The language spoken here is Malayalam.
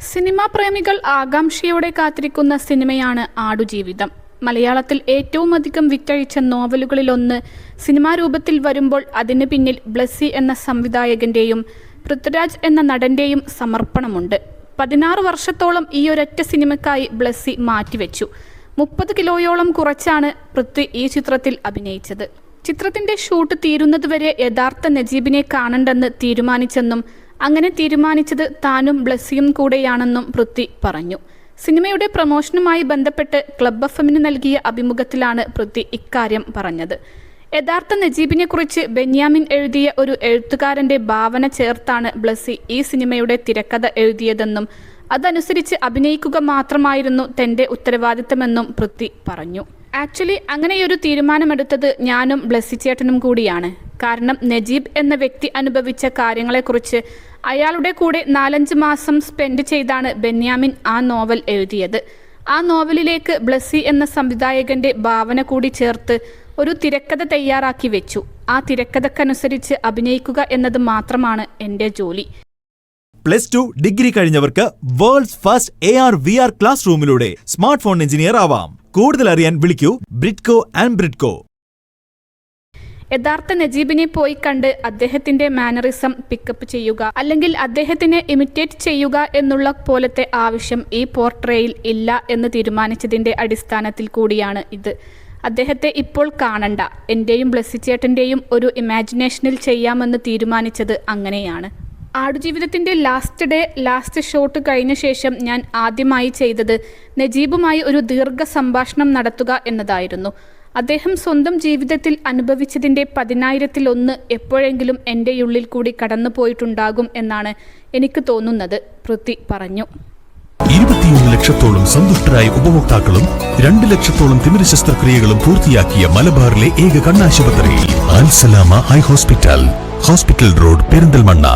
സിനിമാ പ്രേമികൾ ആകാംക്ഷയോടെ കാത്തിരിക്കുന്ന സിനിമയാണ് ആടുജീവിതം. മലയാളത്തിൽ ഏറ്റവും അധികം വിറ്റഴിച്ച നോവലുകളിലൊന്ന് സിനിമാ രൂപത്തിൽ വരുമ്പോൾ അതിന് പിന്നിൽ ബ്ലസ്സി എന്ന സംവിധായകന്റെയും പൃഥ്വിരാജ് എന്ന നടന്റെയും സമർപ്പണമുണ്ട്. പതിനാറ് വർഷത്തോളം ഈ ഒരൊറ്റ സിനിമയ്ക്കായി ബ്ലസ്സി മാറ്റിവെച്ചു. മുപ്പത് കിലോയോളം കുറച്ചാണ് പൃഥ്വി ഈ ചിത്രത്തിൽ അഭിനയിച്ചത്. ചിത്രത്തിന്റെ ഷൂട്ട് തീരുന്നതുവരെ യഥാർത്ഥ നജീബിനെ കാണണ്ടെന്ന് തീരുമാനിച്ചെന്നും അങ്ങനെ തീരുമാനിച്ചത് താനും ബ്ലസ്സിയും കൂടെയാണെന്നും പൃഥ്വി പറഞ്ഞു. സിനിമയുടെ പ്രമോഷനുമായി ബന്ധപ്പെട്ട് ക്ലബ് എഫ് എമ്മിന് നൽകിയ അഭിമുഖത്തിലാണ് പൃഥ്വി ഇക്കാര്യം പറഞ്ഞത്. യഥാർത്ഥ നജീബിനെക്കുറിച്ച് ബെന്യാമിൻ എഴുതിയ ഒരു എഴുത്തുകാരന്റെ ഭാവന ചേർത്താണ് ബ്ലസ്സി ഈ സിനിമയുടെ തിരക്കഥ എഴുതിയതെന്നും അതനുസരിച്ച് അഭിനയിക്കുക മാത്രമായിരുന്നു തന്റെ ഉത്തരവാദിത്തമെന്നും പൃഥ്വി പറഞ്ഞു. ആക്ച്വലി അങ്ങനെ ഒരു തീരുമാനമെടുത്തത് ഞാനും ബ്ലസ്സി ചേട്ടനും കൂടിയാണ്. കാരണം നജീബ് എന്ന വ്യക്തി അനുഭവിച്ച കാര്യങ്ങളെക്കുറിച്ച് അയാളുടെ കൂടെ നാലഞ്ച് മാസം സ്പെൻഡ് ചെയ്താണ് ബെന്യാമിൻ ആ നോവൽ എഴുതിയത്. ആ നോവലിലേക്ക് ബ്ലസ്സി എന്ന സംവിധായകന്റെ ഭാവന കൂടി ചേർത്ത് ഒരു തിരക്കഥ തയ്യാറാക്കി വെച്ചു. ആ തിരക്കഥക്കനുസരിച്ച് അഭിനയിക്കുക എന്നത് മാത്രമാണ് എന്റെ ജോലി. Plus two degree കഴിഞ്ഞവർക്ക് world's first A R V R class റൂമിലൂടെ smart phone engineer ആവാം. കൂടുതൽ അറിയാൻ വിളിക്കൂ ബ്രിഡ്കോ ആൻഡ് ബ്രിഡ്കോ. യഥാർത്ഥ നജീബിനെ പോയി കണ്ട് അദ്ദേഹത്തിന്റെ മാനറിസം പിക്കപ്പ് ചെയ്യുക അല്ലെങ്കിൽ അദ്ദേഹത്തിനെ ഇമിറ്റേറ്റ് ചെയ്യുക എന്നുള്ള പോലത്തെ ആവശ്യം ഈ പോർട്രേയിൽ ഇല്ല എന്ന് തീരുമാനിച്ചതിന്റെ അടിസ്ഥാനത്തിൽ കൂടിയാണ് ഇത്. അദ്ദേഹത്തെ ഇപ്പോൾ കാണണ്ട. എന്റെയും ബ്ലസ്സിച്ചേട്ടന്റെയും ഒരു ഇമാജിനേഷനിൽ ചെയ്യാമെന്ന് തീരുമാനിച്ചത് അങ്ങനെയാണ്. ആടുജീവിതത്തിന്റെ ലാസ്റ്റ് ഡേ ലാസ്റ്റ് ഷോട്ട് കഴിഞ്ഞ ശേഷം ഞാൻ ആദ്യമായി ചെയ്തത് നജീബുമായി ഒരു ദീർഘ സംഭാഷണം നടത്തുക എന്നതായിരുന്നു. അദ്ദേഹം സ്വന്തം ജീവിതത്തിൽ അനുഭവിച്ചതിന്റെ പതിനായിരത്തിലൊന്ന് എപ്പോഴെങ്കിലും എന്റെ ഉള്ളിൽ കൂടി കടന്നു പോയിട്ടുണ്ടാകും എന്നാണ് എനിക്ക് തോന്നുന്നത്. പൃഥ്വി പറഞ്ഞു. ഇരുപത്തിയൊന്ന് ലക്ഷത്തോളം സന്തുഷ്ടരായ ഉപഭോക്താക്കളും രണ്ട് ലക്ഷത്തോളം തിമിര ശസ്ത്രക്രിയകളും പൂർത്തിയാക്കിയ മലബാറിലെ ഏക കണ്ണാശുപത്രി Alsalama eye hospital. Hospital road Perinthalmanna.